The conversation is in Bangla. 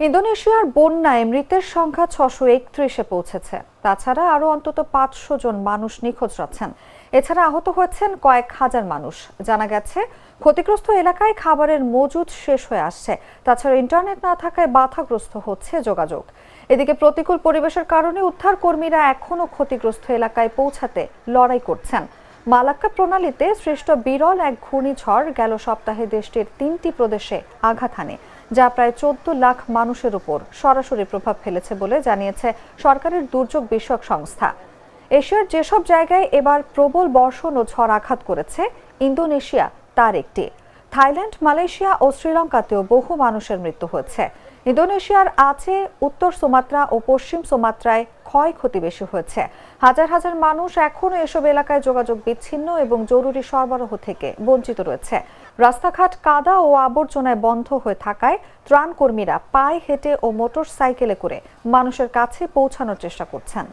ইন্দোনেশিয়ার বন্যায় মৃতের সংখ্যা ছশো একত্রিশে পৌঁছেছে। তাছাড়া আরও অন্তত পাঁচশো জন মানুষ নিখোঁজ আছেন এছাড়া আহত হয়েছেন কয়েক হাজার মানুষ। জানা গেছে, ক্ষতিগ্রস্ত এলাকায় খাবারের মজুদ শেষ হয়ে আসছে। তাছাড়া ইন্টারনেট না থাকায় বাধাগ্রস্ত হচ্ছে যোগাযোগ। এদিকে প্রতিকূল পরিবেশের কারণে উদ্ধার কর্মীরা এখনও ক্ষতিগ্রস্ত এলাকায় পৌঁছাতে লড়াই করছেন। মালাক্কা প্রণালীতে সৃষ্ট বিরল এক ঘূর্ণিঝড় গেল সপ্তাহে দেশটির তিনটি প্রদেশে আঘাত হানে, যা প্রায় চোদ্দ লাখ মানুষের উপর সরাসরি প্রভাব ফেলেছে বলে জানিয়েছে সরকারের দুর্যোগ বিষয়ক সংস্থা। এশিয়ার যেসব জায়গায় এবার প্রবল বর্ষণ ও ঝড় আঘাত করেছে, ইন্দোনেশিয়া তার একটি। থাইল্যান্ড, মালয়েশিয়া ও শ্রীলঙ্কাতেও বহু মানুষের মৃত্যু হয়েছে। ইন্দোনেশিয়ার আছে উত্তর সুমাত্রা ও পশ্চিম সুমাত্রায় ক্ষয়ক্ষতি বেশি হয়েছে। হাজার হাজার মানুষ এখনও এসব এলাকায় যোগাযোগ বিচ্ছিন্ন এবং জরুরি সরবরাহ থেকে বঞ্চিত রয়েছে। রাস্তাঘাট কাদা ও আবর্জনায় বন্ধ হয়ে থাকায় ত্রাণ কর্মীরা পায়ে হেঁটে ও মোটর সাইকেলে করে মানুষের কাছে পৌঁছানোর চেষ্টা করছেন।